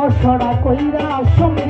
মশরা কইরা সমী